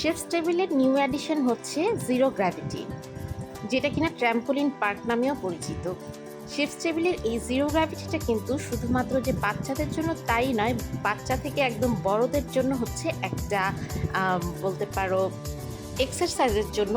Chefs টেবিলের new addition হচ্ছে zero gravity, যেটা কিনা ট্র্যাম্পোলিন পার্ক নামেও পরিচিত। শেফস টেবিলের এই জিরো গ্র্যাভিটিটা কিন্তু শুধুমাত্র যে বাচ্চাদের জন্য তাই নয়, বাচ্চা থেকে একদম বড়দের জন্য হচ্ছে একটা বলতে পারো এক্সারসাইজের জন্য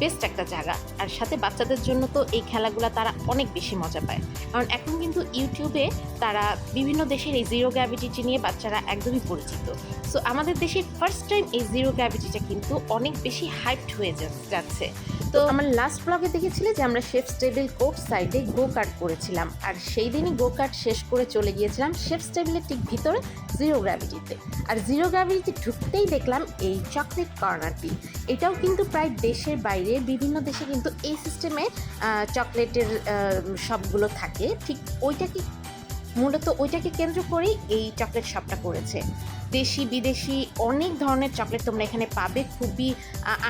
বেস্ট একটা জায়গা। আর সাথে বাচ্চাদের জন্য তো এই খেলাগুলো তারা অনেক বেশি মজা পায়। কারণ এখন কিন্তু ইউটিউবে তারা বিভিন্ন দেশের এই জিরো গ্র্যাভিটি নিয়ে বাচ্চারা একদমই পরিচিত। সো আমাদের দেশে ফার্স্ট টাইম এই জিরো গ্র্যাভিটিটা কিন্তু অনেক বেশি হাইপড হয়ে যাচ্ছে। তো আমার লাস্ট ব্লগে দেখেছিলে যে আমরা শেফস টেবিল কোর্ট সাইডে গো কার্ট করেছিলাম। আর সেই দিনই গো কার্ট শেষ করে চলে গিয়েছিলাম শেফস টেবিলের ঠিক ভিতরে জিরো গ্র্যাভিটিতে আর জিরো গ্র্যাভিটিতে ঢুকতেই দেখলাম এই চকলেট কর্নারটি এটাও কিন্তু প্রায় দেশের বাইরে বিভিন্ন দেশে কিন্তু এই সিস্টেমে চকলেটের সবগুলো থাকে। ঠিক ওইটাকে মূলত ওইটাকে কেন্দ্র করেই এই চকলেট শপটা করেছে। দেশি, বিদেশি অনেক ধরনের চকলেট তোমরা এখানে পাবে। খুবই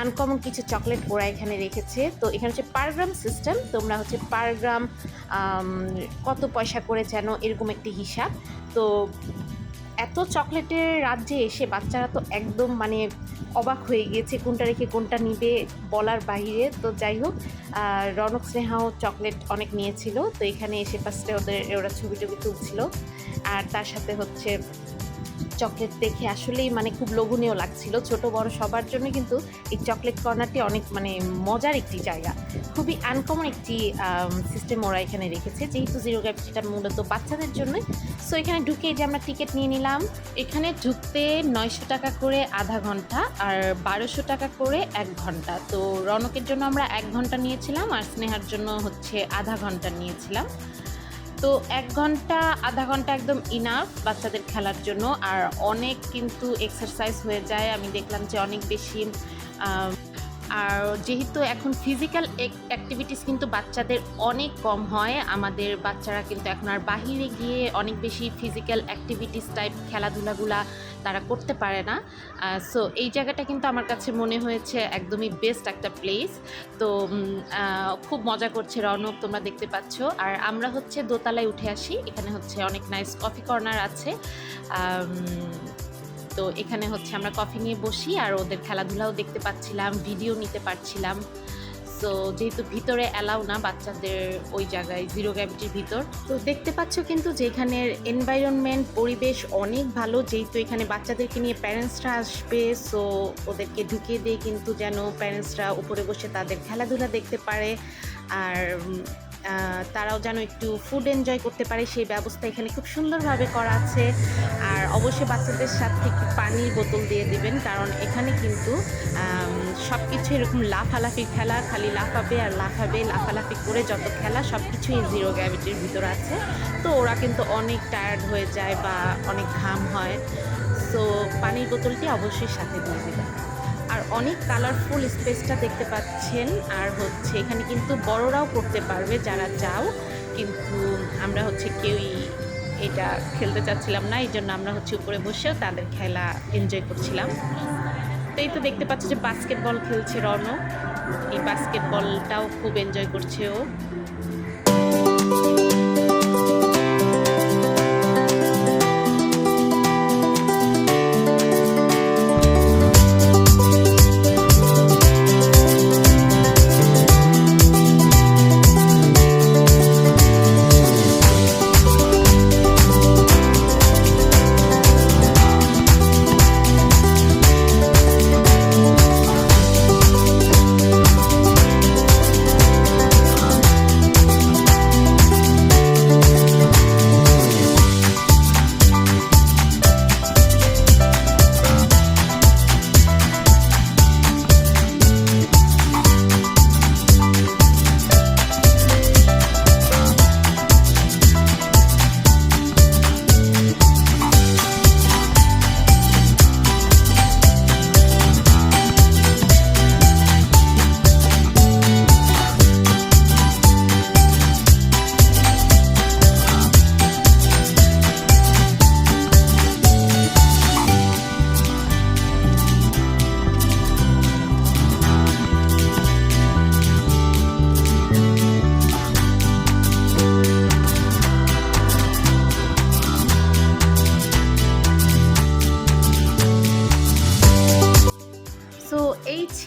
আনকমন কিছু চকলেট ওরা এখানে রেখেছে। তো এখানে হচ্ছে পারগ্রাম সিস্টেম তোমরা হচ্ছে পারগ্রাম কত পয়সা করে যেন এরকম একটি হিসাব। তো এত চকলেটের রাজ্যে এসে বাচ্চারা তো একদম মানে অবাক হয়ে গিয়েছে, কোনটা রেখে কোনটা নিবে বলার বাইরে তো যাই হোক রনক স্নেহাও চকলেট অনেক নিয়েছিল। তো এখানে এসে পাশে ওদের, ওরা ছবি টবি তুলছিল। আর তার সাথে হচ্ছে চকলেট দেখে আসলেই মানে খুব লোভনীয় লাগছিল। ছোট, বড় সবার জন্য কিন্তু এই চকলেট কর্নারটি অনেক মানে মজার একটি জায়গা। খুবই আনকমন একটি সিস্টেম ওরা এখানে রেখেছে। যেহেতু জিরো গ্র্যাভিটিটা মূলত বাচ্চাদের জন্য। সো এখানে ঢুকে যে আমরা টিকিট নিয়ে নিলাম। এখানে ঢুকতে নয়শো টাকা করে আধা ঘণ্টা আর বারোশো টাকা করে এক ঘণ্টা। তো রনকের জন্য আমরা এক ঘণ্টা নিয়েছিলাম আর স্নেহার জন্য হচ্ছে আধা ঘণ্টা নিয়েছিলাম। তো এক ঘণ্টা, আধা ঘণ্টা একদম ইনাফ বাচ্চাদের খেলার জন্য। আর অনেক কিন্তু এক্সারসাইজ হয়ে যায়। আমি দেখলাম যে অনেক বেশি আর যেহেতু এখন ফিজিক্যাল অ্যাক্টিভিটিস কিন্তু বাচ্চাদের অনেক কম হয়, আমাদের বাচ্চারা কিন্তু এখন আর বাহিরে গিয়ে অনেক বেশি ফিজিক্যাল অ্যাক্টিভিটিস টাইপ খেলাধুলাগুলা তারা করতে পারে না। সো এই জায়গাটা কিন্তু আমার কাছে মনে হয়েছে একদমই বেস্ট একটা প্লেস তো খুব মজা করছে রনক, তোমরা দেখতে পাচ্ছ। আর আমরা হচ্ছে দোতলায় উঠে আসি, এখানে হচ্ছে অনেক নাইস কফি কর্নার আছে। তো এখানে হচ্ছে আমরা কফি নিয়ে বসি আর ওদের খেলাধুলাও দেখতে পাচ্ছিলাম ভিডিও নিতে পারছিলাম। সো যেহেতু ভিতরে অ্যালাউ না বাচ্চাদের ওই জায়গায় জিরো গ্র্যাভিটির ভিতর, তো দেখতে পাচ্ছ কিন্তু যে এখানের এনভায়রনমেন্ট পরিবেশ অনেক ভালো। যেহেতু এখানে বাচ্চাদেরকে নিয়ে প্যারেন্টসরা আসবে সো ওদেরকে ঢুকিয়ে দিয়ে কিন্তু যেন প্যারেন্টসরা উপরে বসে তাদের খেলাধুলা দেখতে পারে। আর তারাও যেন একটু ফুড এনজয় করতে পারে, সেই ব্যবস্থা এখানে খুব সুন্দরভাবে করা আছে। অবশ্যই বাচ্চাদের সাথে পানির বোতল দিয়ে দিবেন, কারণ এখানে কিন্তু সব কিছু এরকম লাফালাফি খেলা, খালি লাফাবে আর লাফাবে, লাফালাফি করে যত খেলা সব কিছুই জিরো গ্র্যাভিটির ভিতর আছে। তো ওরা কিন্তু অনেক টায়ার্ড হয়ে যায় বা অনেক ঘাম হয়। সো পানির বোতলটি অবশ্যই সাথে দিয়ে দেবেন। আর অনেক কালারফুল স্পেসটা দেখতে পাচ্ছেন, আর হচ্ছে এখানে কিন্তু বড়রাও করতে পারবে, যারা চাও কিন্তু আমরা হচ্ছে কেউই এটা খেলতে চাচ্ছিলাম না এই জন্য আমরা হচ্ছে উপরে বসেও তাদের খেলা এনজয় করছিলাম। তো এই তো দেখতে পাচ্ছি যে বাস্কেটবল খেলছে রণ এই বাস্কেটবলটাও খুব এনজয় করছে ও।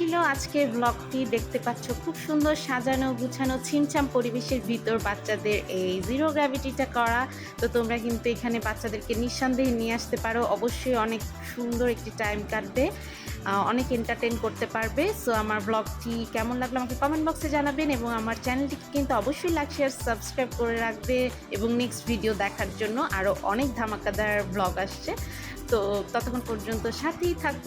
ছিল আজকের ব্লগটি দেখতে পাচ্ছ খুব সুন্দর সাজানো গুছানো ছিমছাম পরিবেশের ভিতর বাচ্চাদের এই জিরো গ্র্যাভিটিটা করা। তো তোমরা কিন্তু এখানে বাচ্চাদেরকে নিঃসন্দেহে নিয়ে আসতে পারো। অবশ্যই অনেক সুন্দর একটি টাইম কাটবে। অনেক এন্টারটেন করতে পারবে। সো আমার ব্লগটি কেমন লাগল আমাকে কমেন্ট বক্সে জানাবেন এবং আমার চ্যানেলটিকে কিন্তু অবশ্যই লাইক শেয়ার সাবস্ক্রাইব করে রাখবে এবং নেক্সট ভিডিও দেখার জন্য আরও অনেক ধামাকাদার ব্লগ আসছে। তো ততক্ষণ পর্যন্ত সাথেই থাকব